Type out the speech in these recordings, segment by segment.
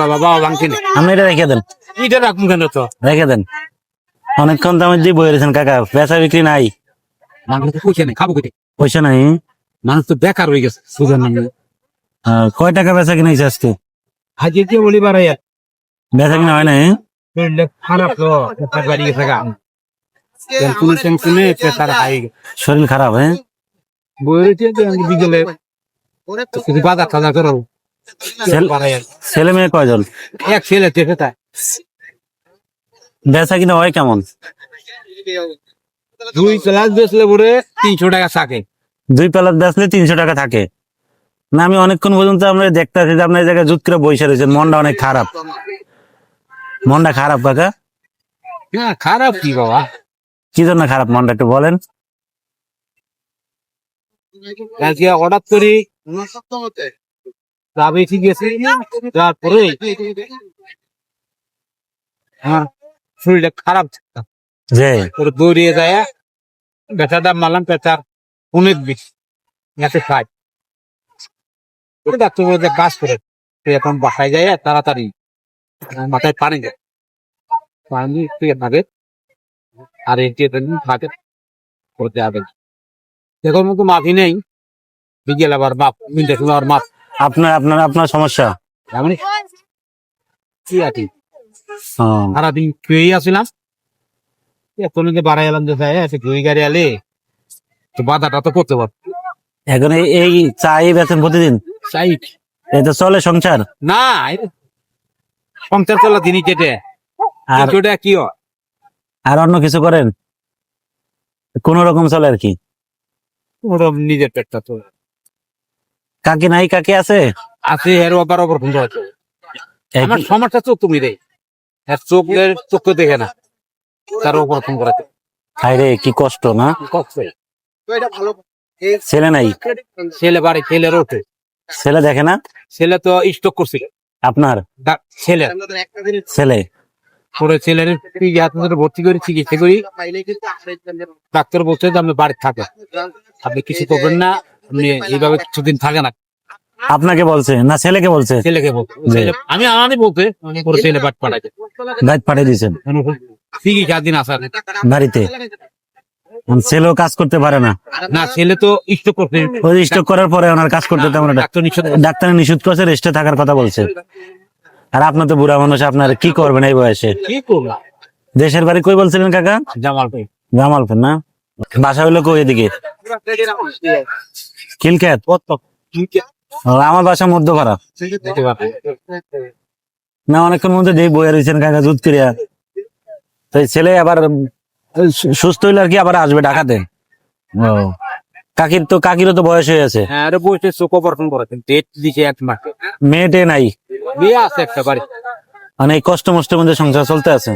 বাবা বাবা বাংতি নেই। আপনি এটা রেখে দেন। এটা রাখুন কেন তো? রেখে দেন। অনেকক্ষণ তো আমি দিয়ে বয়ে রয়েছেন কাকা বেচা বিক্রি নাই। বাংলা তো পয়সা নেই খাব পয়সা নাই? মানুষ তো বেকার হয়ে গেছে কয় টাকা বেচা কিনা আজকে? হাজির দিয়ে বলি বাড়াই বেচা কিনা হয় নাই? খারাপ তো বাড়ি গেছে গা। টেনশনে টেনশনে পেশার হাই শরীর খারাপ হ্যাঁ? বিকেলে বাজার টাজার করো ছেলে- মেয়ে কয়জন? এক ছেলে দেখে তাই বেচা কিনা হয় কেমন? দুই ক্লাস বেসলে পরে তিনশো টাকা থাকে। দুই প্যালার বেচলে তিনশো টাকা থাকে। না আমি অনেকক্ষণ পর্যন্ত আমরা দেখতে আছি যে আপনার এই জায়গায় জুত করে বসে রয়েছেন মনটা অনেক খারাপ। মনটা খারাপ কাকা? হ্যাঁ খারাপ কি বাবা? কি জন্য খারাপ? মনটা একটু বলেন। আজকে হঠাৎ করে যাবে ঠিক আছে। তারপরে আমার শরীরটা খারাপ থাকতাম দৌড়িয়ে যায় বেচাটা মারলাম পেঁচার অনেক বেশি এতে খাই ডাক্তার বলে কাজ করে তুই এখন বাসায় যায় তাড়াতাড়ি মাথায় পানি যায়। পানি তুই থাকে আর এটি থাকে করতে হবে দেখো মতো মাফি নেই। বিকেল আবার মাপ মিনটে সময় আবার মাপ আপনার আপনার আপনার সমস্যা? কি আছে হ্যাঁ। আসিলাম। এখন যে বাড়াই এলাম যে ভাই এসে ঘুরি গাড়ি আলে। তো বাধাটা তো করতে পার এখন এই- এই চাই প্রতিদিন? চলে সংসার? না সংসার চলা দিনই কেটে। আর কি আর অন্য কিছু করেন? কোন রকম চলে আর কি? নিজের পেটটা তো কাকি নাই কাকি আছে? আছে এর আবার আবার বন্ধ এই আমার সমস্যা চোখ তুমি রে এর চোখের চোখে দেখে না। তার উপর ফোন করাতে হায় রে কি কষ্ট না? কষ্ট? ছেলে নাই? ছেলে বাড়ি ছেলে রোটে ছেলে দেখে না? ছেলে তো স্টক করছিল আপনার? ছেলে। ছেলে। পরে ছেলের ধরে ভর্তি করে চিকিৎসা করি। ডাক্তার বলছে যে আপনি বাড়ি থাকে আপনি কিছু করবেন না। আপনি এইভাবে কিছুদিন থাকে না। আপনাকে বলছে না ছেলেকে বলছে? ছেলেকে বলছে ছেলে- আমি আমারই বলতে পরে ছেলে বাট পাঠাইছে। গাইড পাঠিয়ে দিয়েছেন? চিকিৎসা দিন আসার বাড়িতে? এখন ছেলেও কাজ করতে পারে না। না ছেলে তো স্টক করছে। ওই স্টক করার পরে ওনার কাজ করতে তেমন একটা- ডাক্তার নিষেধ ডাক্তার নিষেধ করছে রেস্টে থাকার কথা বলছে। আর আপনার তো বুড়া মানুষ আপনার কি করবেন এই বয়সে? কি করলাম দেশের বাড়ি কই বলছিলেন কাকা? জামাল ভাই জামালপুর না? বাসা হইল কই এদিকে? আমার বাসা দেখতে না অনেকক্ষণ মধ্যে দিয়ে বইয়া রয়েছেন কাকা জুত করিয়া তো ছেলে আবার সুস্থ হইলে আর কি আবার আসবে ঢাকাতে। ও। কাকির তো কাকিরও তো বয়স হয়ে আছে হ্যাঁ আরে বসে চোখ অপারেশন করেছেন ডেট দিছে এক মাস। মেয়েটে নাই। বিয়ে আছে একটা বাড়ি। মানে এই কষ্ট মষ্টের মধ্যে সংসার চলতে আছে।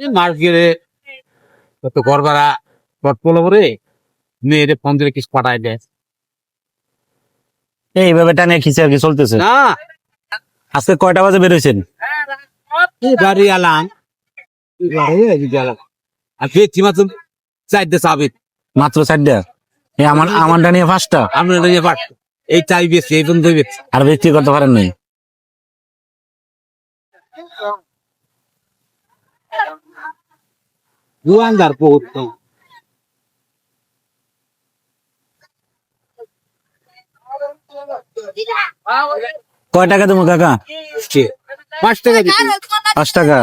মাস গেলে কত ঘর ভাড়া করে মেয়েরে ফোন দিলে কিছু পাঠায় দেয় এইভাবে টানে খিচে আর কি চলতেছে। না। আজকে কয়টা বাজে বেরোইছেন? আলাম। আর মাত্র চারটে চাবি মাত্র চারটা? এই আমার আমারটা নিয়ে পাঁচটা? আমরা নিয়ে পাঠ এই চাই বেশি এই বন্ধু বেশি। আর বিক্রি করতে পারেন নাই? দুয়ানদার বহুত তো। কয় টাকা দেবো কাকা? পাঁচ টাকা পাঁচ টাকা।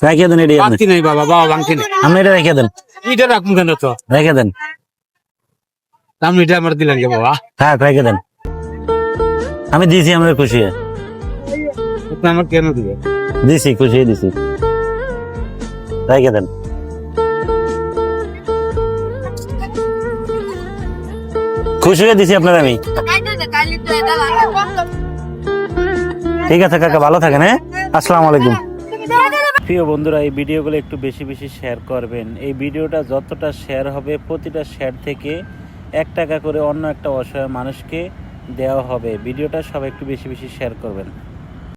রেখে দেন এটি বাংতি নেই বাবা বাবা বাংতি নেই। আপনি এটা রেখে দেন। এটা রাখুন কেন তো? রেখে দেন। আপনি এটা আমার দিলেন কে বাবা। থাক রেখে দেন। আমি দিয়েছি আমাদের খুশি। আমার কেন দিবে দিছি খুশি দিছি। রেখে দেন? খুশি হয়ে দিছি আপনার আমি। ঠিক আছে কাকা, ভালো থাকেন হ্যাঁ? আসসালামু আলাইকুম। প্রিয় বন্ধুরা, এই ভিডিওগুলো একটু বেশি বেশি শেয়ার করবেন। এই ভিডিওটা যতটা শেয়ার হবে, প্রতিটা শেয়ার থেকে এক টাকা করে অন্য একটা অসহায় মানুষকে দেওয়া হবে। ভিডিওটা সবাই একটু বেশি বেশি শেয়ার করবেন।